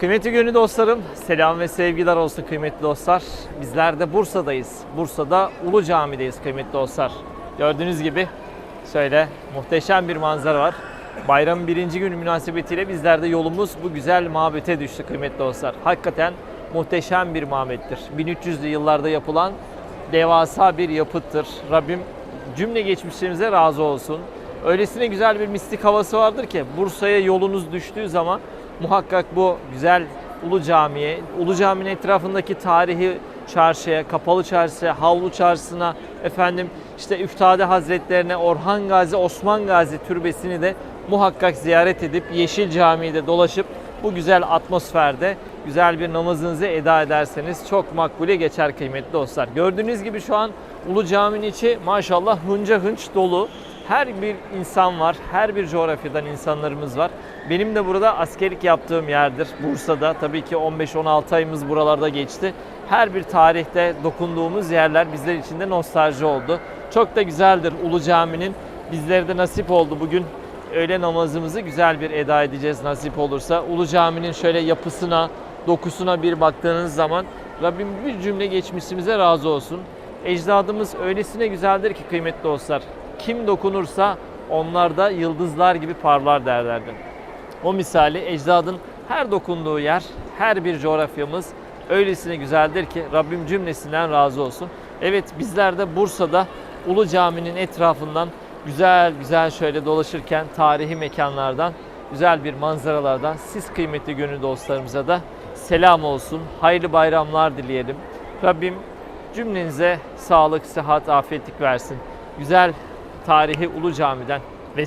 Kıymetli gönül dostlarım, selam ve sevgiler olsun kıymetli dostlar. Bizler de Bursa'dayız. Bursa'da Ulu Cami'deyiz kıymetli dostlar. Gördüğünüz gibi şöyle muhteşem bir manzara var. Bayramın birinci günü münasebetiyle bizler de yolumuz bu güzel mabete düştü kıymetli dostlar. Hakikaten muhteşem bir mabettir. 1300'lü yıllarda yapılan devasa bir yapıttır. Rabbim cümle geçmişlerimize razı olsun. Öylesine güzel bir mistik havası vardır ki Bursa'ya yolunuz düştüğü zaman muhakkak bu güzel Ulu Cami'ye, Ulu Cami'nin etrafındaki tarihi çarşıya, kapalı çarşıya, havlu çarşısına, efendim işte Üftade Hazretlerine, Orhan Gazi, Osman Gazi türbesini de muhakkak ziyaret edip Yeşil Camii'de de dolaşıp bu güzel atmosferde güzel bir namazınızı eda ederseniz çok makbule geçer kıymetli dostlar. Gördüğünüz gibi şu an Ulu Cami'nin içi maşallah hınca hınç dolu. Her bir insan var, her bir coğrafyadan insanlarımız var. Benim de burada askerlik yaptığım yerdir Bursa'da. Tabii ki 15-16 ayımız buralarda geçti. Her bir tarihte dokunduğumuz yerler bizler için de nostalji oldu. Çok da güzeldir Ulu Cami'nin. Bizlere de nasip oldu bugün öğle namazımızı güzel bir eda edeceğiz nasip olursa. Ulu Cami'nin şöyle yapısına, dokusuna bir baktığınız zaman Rabbim bir cümle geçmişimize razı olsun. Ecdadımız öylesine güzeldir ki kıymetli dostlar. Kim dokunursa onlar da yıldızlar gibi parlar derlerdi. O misali ecdadın her dokunduğu yer, her bir coğrafyamız öylesine güzeldir ki Rabbim cümlesinden razı olsun. Evet bizler de Bursa'da Ulu Cami'nin etrafından güzel güzel şöyle dolaşırken tarihi mekanlardan, güzel bir manzaralardan siz kıymetli gönül dostlarımıza da selam olsun. Hayırlı bayramlar dileyelim. Rabbim cümlenize sağlık, sıhhat, afiyetlik versin. Güzel tarihi Ulu Cami'den. Ve